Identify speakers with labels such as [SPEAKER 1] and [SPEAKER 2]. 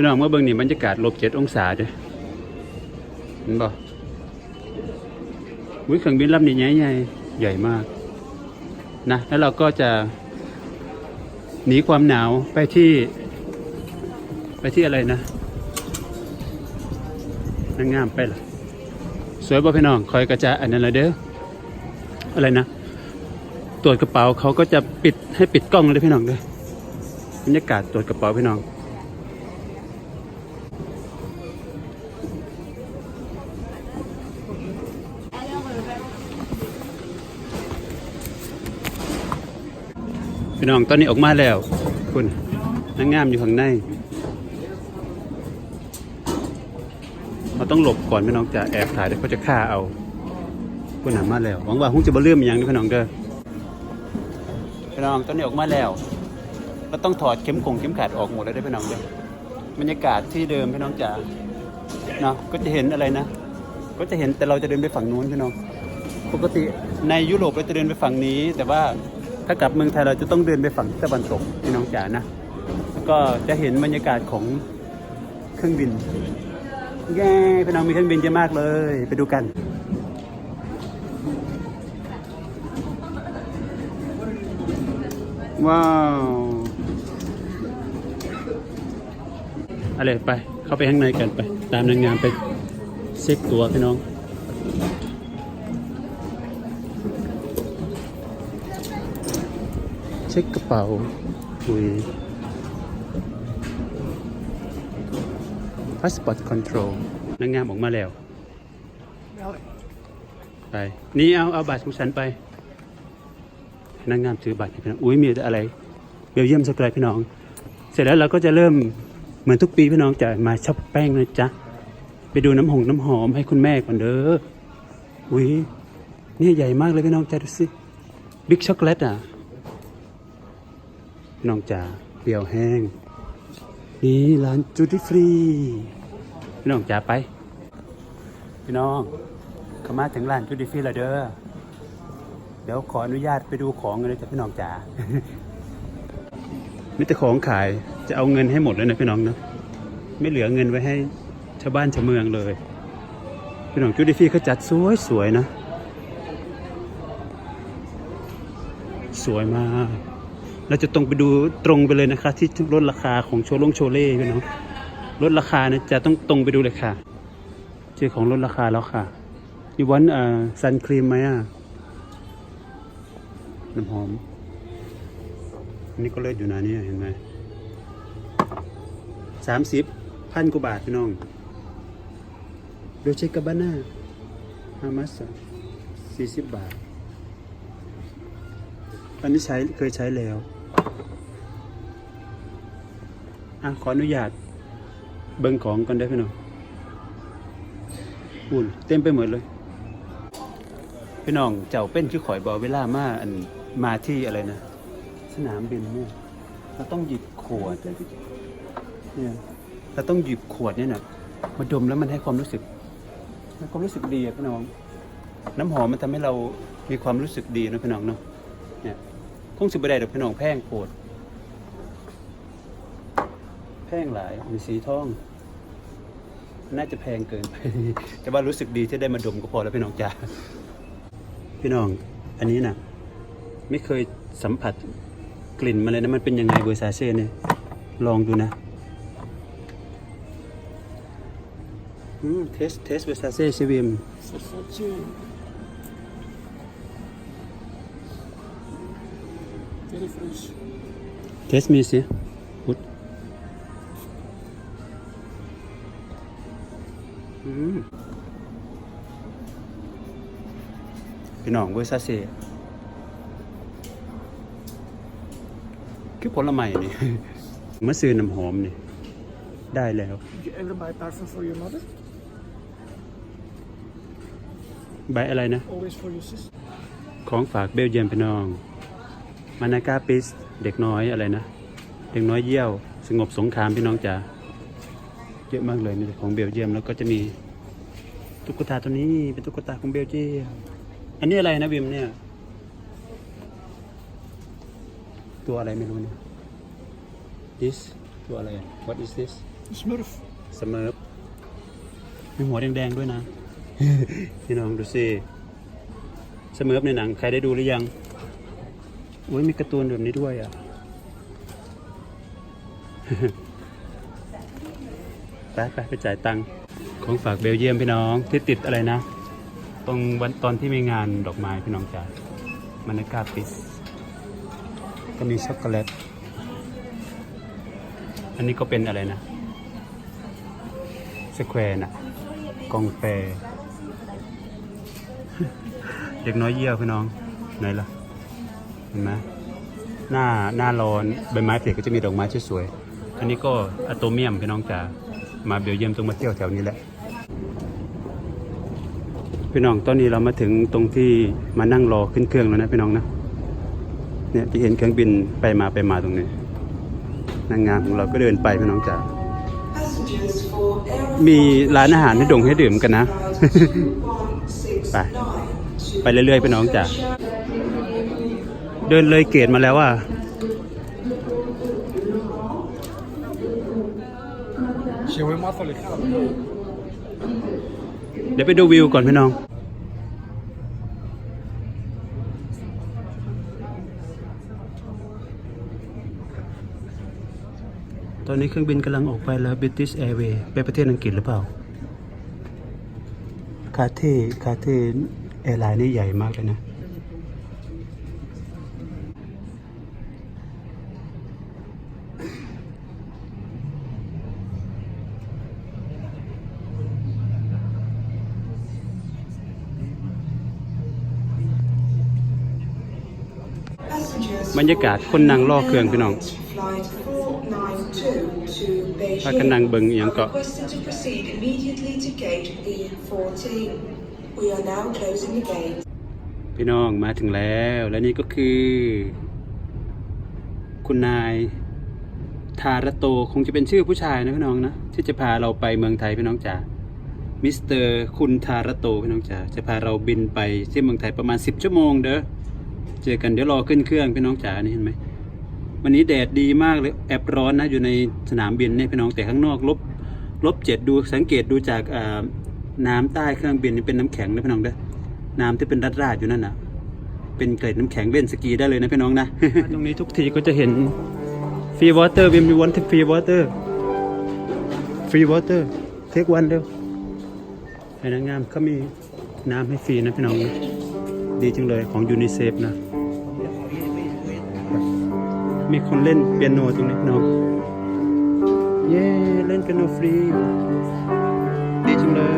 [SPEAKER 1] พี่น้องเมื่อเบิ่งนี่บรรยากาศลบเจ็ดองศาเด้อเห็นบ่วิเครื่องบินลำนี้ใหญ่ใหญ่ใหญ่มากนะแล้วเราก็จะหนีความหนาวไปที่ไปที่อะไรนะนางงามไปเหรอสวยบ่พี่น้องคอยกระจาอันนั้นละเด้ออะไรนะตรวจกระเป๋าเขาก็จะปิดให้ปิดกล้องเลยพี่น้องเด้อบรรยากาศตรวจกระเป๋าพี่น้อง พี่น้องตอนนี้ออกมาแล้ว คุณนางงามอยู่ข้างใน เราต้องหลบก่อนพี่น้องจะแอบถ่ายเดี๋ยวเขาจะฆ่าเอาคุณหามาแล้วหวังว่าคงจะบ่เลื่อมอย่างนี้พี่น้องเด้อพี่น้องตอนนี้ออกมาแล้วเราต้องถอดเข็มกงเข็มขัดออกหมดแล้วได้พี่น้องเด้อบรรยากาศที่เดิมพี่น้องจ๋าเนาะก็จะเห็นอะไรนะ ก็จะเห็นแต่เราจะเดินไปฝั่งนู้นพี่น้องปกติในยุโรปเราจะเดินไปฝั่งนี้ แต่ว่า ถ้ากลับเมืองไทยเราจะต้องเดินไปฝั่งตะวันตกพี่น้องจ๋านะ ก็จะเห็นบรรยากาศของเครื่องบิน แย่พี่น้องมีเครื่องบินเยอะมากเลย ไปดูกันว้าวอะไรไป เข้าไปข้างในกันไป ตามนางงามไปเช็คตัวพี่น้อง เช็คกระเป๋าคุย passport control นางงามออกมาแล้ว ไป นี่เอา เอาบัตรของฉันไป นางงามถือบัตรให้พี่น้องอุ้ยมีแต่อะไรเบลเยียมสกายพี่น้อง เสร็จแล้วเราก็จะเริ่มเหมือนทุกปีพี่น้องจะมาช็อปแป้งนะจ๊ะ ไปดูน้ำหงน้ำหอมให้คุณแม่ก่อนเด้ออุ้ยนี่ใหญ่มากเลยพี่น้องจ้าดูสิ บิ๊กช็อกโกแลตอะพี่ น้องจ๋าเปรี้ยวแห้ง นี่ร้านจูดี้ฟรีพี่น้องจ๋าไป พี่น้องเข้ามาถึงร้านจูดี้ฟรีแล้วเด้อเดี๋ยวขออนุญาตไปดูของกันเลยจ้ะพี่น้องจ๋ามีแต่ของขายจะเอาเงินให้หมดเลยนะพี่น้องนะไม่เหลือเงินไว้ให้ชาวบ้านชาวเมืองเลยพี่น้องจูดี้ฟรีเขาจัดสวยสวยๆนะ สวยมาก เราจะตรงไปดูตรงไปเลยนะคะ ที่ลดราคาของโชว์ลงโชเล่พี่น้องลดราคานะจะต้องตรงไปดูเลยค่ะ เจอของลดราคาแล้วค่ะมีวันเอ่อซันครีมไหมอะน้ำหอมอันนี้ก็เลิศอยู่นะเนี่ยเห็นไหมสามสิบพันกว่าบาทพี่น้องโดเชกาบาน่าฮามัสสี่สิบบาท อันนี้ใช้เคยใช้แล้ว อะขออนุญาต เบิ่งของกันได้พี่น้องอุ่นเต็มไปหมดเลย พี่น้องเจ้าเป็นคือข่อยบอเวลามาอันมาที่อะไรนะ สนามบินเนี่ยเราต้องหยิบขวดเนี่ยเราต้องหยิบขวดเนี่ยนะมาดมแล้วมันให้ความรู้สึกความรู้สึกดีพี่น้อง น้ำหอมมันทำให้เรามีความรู้สึกดีนะพี่น้องเนาะเนี่ยคงสิบได้ดอกพี่น้องแพงโคตร แพงหลายมีสีทอง น่าจะแพงเกินไป แต่ว่ารู้สึกดีที่ได้มาดมก็พอแล้วพี่น้องจ้าพี่น้อง อันนี้นะไม่เคยสัมผัสกลิ่นมาเลยนะมันเป็นยังไงเวอร์ซาเช่เนี่ยลองดูนะอืมเทสเทสเวอร์ซาเช่ชิวิม
[SPEAKER 2] Versace. Very fresh.
[SPEAKER 1] เทสมีสิพุ พี่น้องเวอร์ซาเซ่คือผลไม้นี่มาซื้อน้ำหอมนี่ ได้แล้ว
[SPEAKER 2] Did you ever buy parfum for your mother?
[SPEAKER 1] ใบอะไรนะ
[SPEAKER 2] Always for your sister?
[SPEAKER 1] ของฝากเบลเยียมพี่น้อง มานากาปิส เด็กน้อยอะไรนะ เด็กน้อยเยี่ยว สงบสงครามพี่น้องจ๋าเยอะมากเลยนี่ของเบลเยียมแล้วก็จะมี ตุ๊กตาตัวนี้เป็นตุ๊กตาของเบลเยียมอันนี้อะไรนะบิมเนี่ย ตัวอะไรไม่รู้เนี่ย this ตัวอะไรอะ what is this
[SPEAKER 2] Smurf.
[SPEAKER 1] สเมิร์ฟมีหัวแดงๆด้วยนะ พี่น้องดูสิสเมิร์ฟในหนัง ใครได้ดูหรือยังโอ้ยมีการ์ตูนแบบนี้ด้วยอะ ไปไปไปจ่ายตังค์ ของฝากเบลเยียมพี่น้องที่ติดอะไรนะ ตรงวันตอนที่มีงานดอกไม้พี่น้องจ่ามันากาปิสก็มีช็อกโกแลต อันนี้ก็เป็นอะไรนะสแควร์น่ะกองแฟเด็กน้อยเยี่ยวพี่น้องไหนล่ะเห็นไหมหน้าหน้าร้อนใบไม้ผลิก็จะมีดอกไม้สวยๆอันนี้ก็อะโตเมียมพี่น้องจ๋า มาเบลเยียมต้องมาเที่ยวแถวนี้แหละพี่น้องตอนนี้เรามาถึงตรงที่มานั่งรอขึ้นเครื่องแล้วนะพี่น้องนะเนี่ยที่เห็นเครื่องบินไปมาไปมาตรงนี้นางงามของเราก็เดินไปพี่น้องจ๋ามีร้านอาหารให้ดงให้ดื่มกันนะ ไปไปเรื่อยๆพี่น้องจ๋าเดินเลยเกตมาแล้วว่า
[SPEAKER 2] Shall we mata lite?
[SPEAKER 1] เดี๋ยวไปดูวิวก่อนพี่น้อง ตอนนี้เครื่องบินกำลังออกไปแล้ว British Airways ไปประเทศอังกฤษหรือเปล่า คาเท่คาเท่แอร์ไลน์นี่ใหญ่มากเลยนะ บรรยากาศคนนั่งรอเครื่องพี่น้องพากันนั่งเบิ่งอิหยังเกาะ พี่น้องมาถึงแล้ว และนี่ก็คือ คุณนายทารโตคงจะเป็นชื่อผู้ชายนะพี่น้องนะที่จะพาเราไปเมืองไทยพี่น้องจ๋ามิสเตอร์คุณทารโตพี่น้องจ๋าจะพาเราบินไปที่เมืองไทยประมาณ 10 ชั่วโมงเด้อ จอกันเดี๋ยวรอขึ้นเครื่องพี่น้องจ๋านี่เห็นไหมวันนี้แดดดีมากเลยแอบร้อนนะอยู่ในสนามบินเนี่ยพี่น้องแต่ข้างนอกลบลบเจ็ดดูสังเกตดูจากน้ำใต้เครื่องบินนี่เป็นน้ำแข็งนะพี่น้องเด้อน้ำที่เป็นรัดราดๆอยู่นั่นน่ะเป็นเกล็ดน้ำแข็งเล่นสกีได้เลยนะพี่น้องนะตรงนี้ทุกทีก็จะเห็นฟรีวอเตอร์วิมมีวันที่ฟรีวอเตอร์ฟรีวอเตอร์เทควันเร็วไอ้นางงามเขามีน้ำให้ฟรีนะพี่น้องนะดีจังเลยของยูนิเซฟนะ มีคนเล่นเปียโนตรงนี้เน้องเย้เล่นเปียโนฟรีดีจังเลย